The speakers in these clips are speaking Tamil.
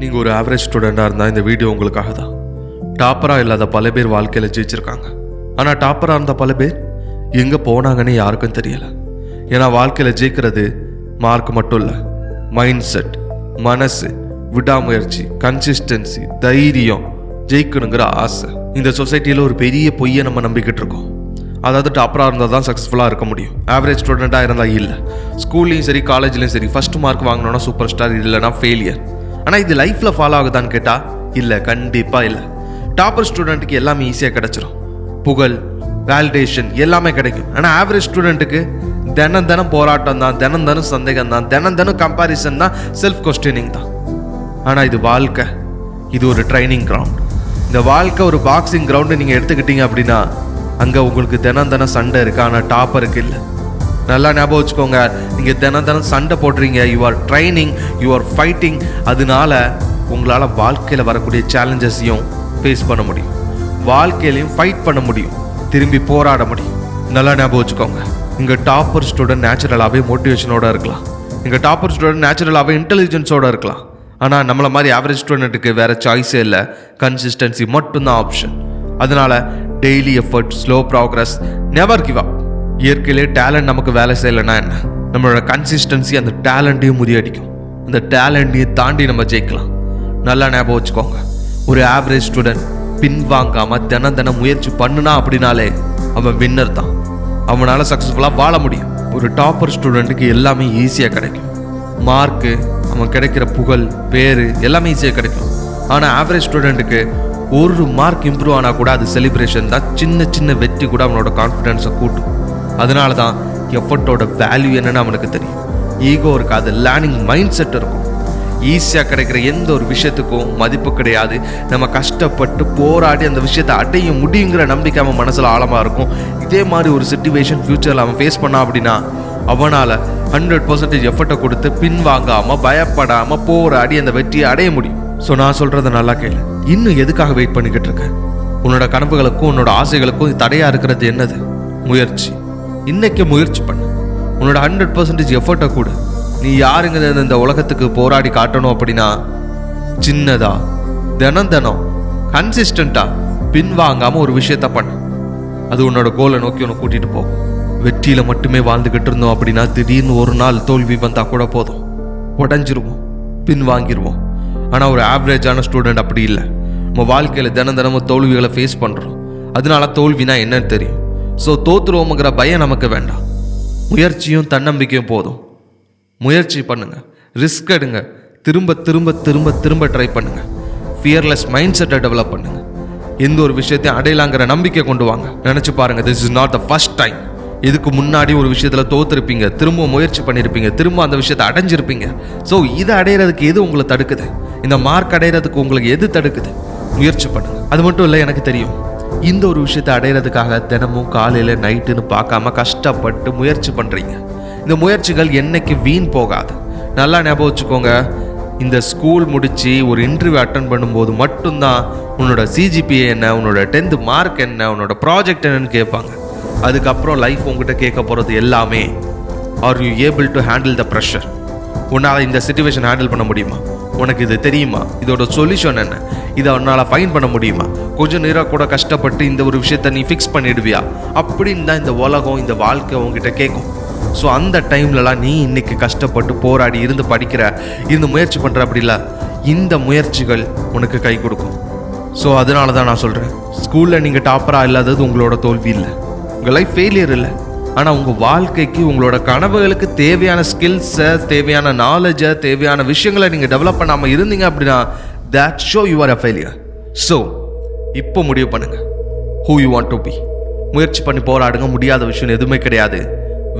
நீங்கள் ஒரு ஆவரேஜ் ஸ்டூடெண்ட்டாக இருந்தால் இந்த வீடியோ உங்களுக்காக தான். டாப்பராக இல்லாத பல பேர் வாழ்க்கையில் ஜெயிச்சிருக்காங்க. ஆனால் டாப்பராக இருந்த பல பேர் எங்கே போனாங்கன்னு யாருக்கும் தெரியலை. ஏன்னா வாழ்க்கையில் ஜெயிக்கிறது மார்க் மட்டும் இல்லை. மைண்ட் செட் மனசு விடாமுயற்சி கன்சிஸ்டன்சி தைரியம் ஜெயிக்கணுங்கிற ஆசை. இந்த சொசைட்டியில் ஒரு பெரிய பொய்யை நம்ம நம்பிக்கிட்டு இருக்கோம். அதாவது டாப்பராக இருந்தால் தான் சக்ஸஸ்ஃபுல்லாக இருக்க முடியும். ஆவரேஜ் ஸ்டூடெண்ட்டாக இருந்தால் இல்லை. ஸ்கூல்லையும் சரி காலேஜ்லையும் சரி ஃபஸ்ட் மார்க் வாங்கினோன்னா சூப்பர் ஸ்டார் இல்லைனா ஃபெயிலியர் ஆனால் இது லைஃப்பில் ஃபாலோ ஆகுதான்னு கேட்டால் இல்லை கண்டிப்பாக இல்லை. டாப்பர் ஸ்டூடெண்ட்டுக்கு எல்லாமே ஈஸியாக கிடச்சிரும். புகழ் வேலிடேஷன் எல்லாமே கிடைக்கும். ஆனால் ஆவரேஜ் ஸ்டூடெண்ட்டுக்கு தினம் தினம் போராட்டம் தான் தினம் தினம் சந்தேகம் தான் தினம் தினம் கம்பாரிசன் தான் செல்ஃப் கொஸ்டினிங் தான். ஆனால் இது வாழ்க்கை. இது ஒரு ட்ரைனிங் கிரவுண்ட் இந்த வாழ்க்கை ஒரு பாக்ஸிங் கிரவுண்டு நீங்கள் எடுத்துக்கிட்டீங்க அப்படின்னா அங்கே உங்களுக்கு தினம் தினம் சண்டை இருக்குது ஆனால் டாப்பருக்கு இல்லை. நல்லா ஞாபகம் வச்சுக்கோங்க. நீங்கள் தினம் தினம் சண்டை போடுறீங்க. You are training you are fighting அதனால உங்களால் வாழ்க்கையில் வரக்கூடிய சேலஞ்சஸையும் ஃபேஸ் பண்ண முடியும். வாழ்க்கையிலையும் ஃபைட் பண்ண முடியும். திரும்பி போராட முடியும். நல்லா ஞாபகம் வச்சுக்கோங்க. இங்கே டாப்பர் ஸ்டூடெண்ட் நேச்சுரலாகவே மோட்டிவேஷனோட இருக்கலாம். இங்கே டாப்பர் ஸ்டூடெண்ட் நேச்சுரலாகவே இன்டெலிஜென்ஸோட இருக்கலாம். ஆனால் நம்மளை மாதிரி ஆவரேஜ் ஸ்டூடெண்ட்டுக்கு வேறு சாய்ஸே இல்லை. கன்சிஸ்டன்சி மட்டும்தான் ஆப்ஷன் அதனால் daily effort slow progress never give up இயற்கையிலே டேலண்ட் நமக்கு வேலை செய்யலைன்னா என்ன? நம்மளோட கன்சிஸ்டன்சி அந்த டேலண்ட்டையும் முறியடிக்கும். அந்த டேலண்ட்டையும் தாண்டி நம்ம ஜெயிக்கலாம். நல்லா ஞாபகம் வச்சுக்கோங்க. ஒரு ஆவரேஜ் ஸ்டூடெண்ட் பின்வாங்காமல் தினம் தினம் முயற்சி பண்ணுனா அப்படின்னாலே அவன் வின்னர் தான். அவனால் சக்ஸஸ்ஃபுல்லாக வாழ முடியும். ஒரு டாப்பர் ஸ்டூடெண்ட்டுக்கு எல்லாமே ஈஸியாக கிடைக்கும். மார்க்கு அவன் கிடைக்கிற புகழ் பேர் எல்லாமே ஈஸியாக கிடைக்கும். ஆனால் ஆவரேஜ் ஸ்டூடெண்ட்டுக்கு ஒரு மார்க் இம்ப்ரூவ் ஆனால் கூட அது செலிப்ரேஷன் தான். சின்ன சின்ன வெற்றி கூட அவனோட கான்ஃபிடென்ஸை கூட்டும். அதனால தான் எஃபர்ட்டோட வேல்யூ என்னன்னு அவனுக்கு தெரியும். ஈகோ இருக்காது லேர்னிங் மைண்ட் செட் இருக்கும். ஈஸியாக கிடைக்கிற எந்த ஒரு விஷயத்துக்கும் மதிப்பு கிடையாது. நம்ம கஷ்டப்பட்டு போராடி அந்த விஷயத்தை அடைய முடியுங்கிற நம்பிக்கை அவன் மனசில் ஆழமாக இருக்கும். இதே மாதிரி ஒரு சுச்சுவேஷன் ஃப்யூச்சரில் அவன் ஃபேஸ் பண்ணான் அப்படின்னா அவனால் ஹண்ட்ரட் பர்சன்டேஜ் எஃபர்ட்டை கொடுத்து பின்வாங்காமல் பயப்படாமல் போராடி அந்த வெற்றியை அடைய முடியும். ஸோ நான் சொல்கிறத நல்லா கேளு. இன்னும் எதுக்காக வெயிட் பண்ணிக்கிட்டு இருக்கேன் உன்னோட கனவுகளுக்கும் உன்னோட ஆசைகளுக்கும் தடையாக இருக்கிறது என்னது? முயற்சி. இன்னைக்கு முயற்சி பண்ணு. உன்னோட ஹண்ட்ரட் பர்சன்டேஜ் எஃபர்ட்டை கொடு. நீ யாருங்கிறத இந்த உலகத்துக்கு போராடி காட்டணும் அப்படின்னா சின்னதா தினம் தினம் கன்சிஸ்டண்டா பின்வாங்காம ஒரு விஷயத்த பண்ணு. அது உன்னோட கோலை நோக்கி உன்னை கூட்டிட்டு போகும் வெற்றியில மட்டுமே வாழ்ந்துகிட்டு இருந்தோம் அப்படின்னா திடீர்னு ஒரு நாள் தோல்வி வந்தா கூட போதும். உடஞ்சிருவோம் பின்வாங்கிருவோம். ஆனா ஒரு ஆவரேஜான ஸ்டூடெண்ட் அப்படி இல்லை. நம்ம வாழ்க்கையில தினம் தினமும் தோல்விகளை ஃபேஸ் பண்றோம். அதனால தோல்வினா என்னன்னு தெரியும். ஸோ தோத்துருவோங்கிற பயம் நமக்கு வேண்டாம். முயற்சியும் தன்னம்பிக்கையும் போதும். முயற்சி பண்ணுங்க. ரிஸ்க் எடுங்க. திரும்ப திரும்ப திரும்ப திரும்ப ட்ரை பண்ணுங்க. ஃபியர்லெஸ் மைண்ட் செட்டை டெவலப் பண்ணுங்க. எந்த ஒரு விஷயத்தையும் அடையலாங்கிற நம்பிக்கை கொண்டு வாங்க. நினச்சி பாருங்க this is not the first time இதுக்கு முன்னாடி ஒரு விஷயத்தில் தோத்துருப்பீங்க. திரும்ப முயற்சி பண்ணியிருப்பீங்க திரும்ப அந்த விஷயத்தை அடைஞ்சிருப்பீங்க. ஸோ இதை அடையிறதுக்கு எது உங்களை தடுக்குது? இந்த மார்க் அடையிறதுக்கு உங்களுக்கு எது தடுக்குது? முயற்சி பண்ணுங்க. அது மட்டும் இல்லை எனக்கு தெரியும். இந்த ஒரு விஷயத்தை அடையிறதுக்காக தினமும் காலையில் நைட்டுன்னு பார்க்காம கஷ்டப்பட்டு முயற்சி பண்ணுறீங்க இந்த முயற்சிகள் என்னைக்கு வீண் போகாது. நல்லா ஞாபகம் வச்சுக்கோங்க இந்த ஸ்கூல் முடிச்சு ஒரு இன்டர்வியூ அட்டன் பண்ணும்போது மட்டும்தான் உன்னோட சிஜிபிஏ என்ன உன்னோட டென்த் மார்க் என்ன உன்னோட ப்ராஜெக்ட் என்னன்னு கேட்பாங்க. அதுக்கப்புறம் லைஃப் உங்ககிட்ட கேட்க போகிறது எல்லாமே. Are you able to handle the pressure உன்னால் இந்த சுச்சுவேஷன் ஹேண்டில் பண்ண முடியுமா? உனக்கு இது தெரியுமா? இதோட சொல்யூஷன் என்ன? இதை அவனால் ஃபைன் பண்ண முடியுமா? கொஞ்சம் நேரம் கூட கஷ்டப்பட்டு இந்த ஒரு விஷயத்த நீ ஃபிக்ஸ் பண்ணிடுவியா? அப்படின்னு தான் இந்த உலகம் இந்த வாழ்க்கை உங்ககிட்ட கேட்கும் ஸோ அந்த டைம்லலாம் நீ இன்னைக்கு கஷ்டப்பட்டு போராடி இருந்து படிக்கிற இருந்து முயற்சி பண்ணுற அப்படில இந்த முயற்சிகள் உனக்கு கை கொடுக்கும். ஸோ அதனால தான் நான் சொல்கிறேன் ஸ்கூலில் நீங்கள் டாப்பராக இல்லாதது உங்களோட தோல்வி இல்லை. உங்கள் லைஃப் ஃபெயிலியர் இல்லை. ஆனால் உங்கள் வாழ்க்கைக்கு உங்களோட கனவுகளுக்கு தேவையான ஸ்கில்ஸை தேவையான நாலேஜை தேவையான விஷயங்களை நீங்கள் டெவலப் பண்ணாமல் இருந்தீங்க அப்படின்னா that show you are a failure so இப்போ முடிவு பண்ணுங்கள் who you want to be முயற்சி பண்ணி போராடுங்க. முடியாத விஷயம் எதுவுமே கிடையாது.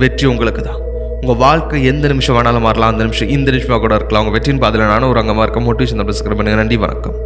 வெற்றி உங்களுக்கு தான் உங்கள் வாழ்க்கை எந்த நிமிஷம் வேணாலும் மாறலாம். அந்த நிமிஷம் இந்த நிமிஷமாக கூட இருக்கலாம். உங்கள் வெற்றியின் பாதையில் நானும் ஒரு அங்கமாக இருக்க. மோட்டிவேஷன் பண்ணுங்கள் நன்றி வணக்கம்.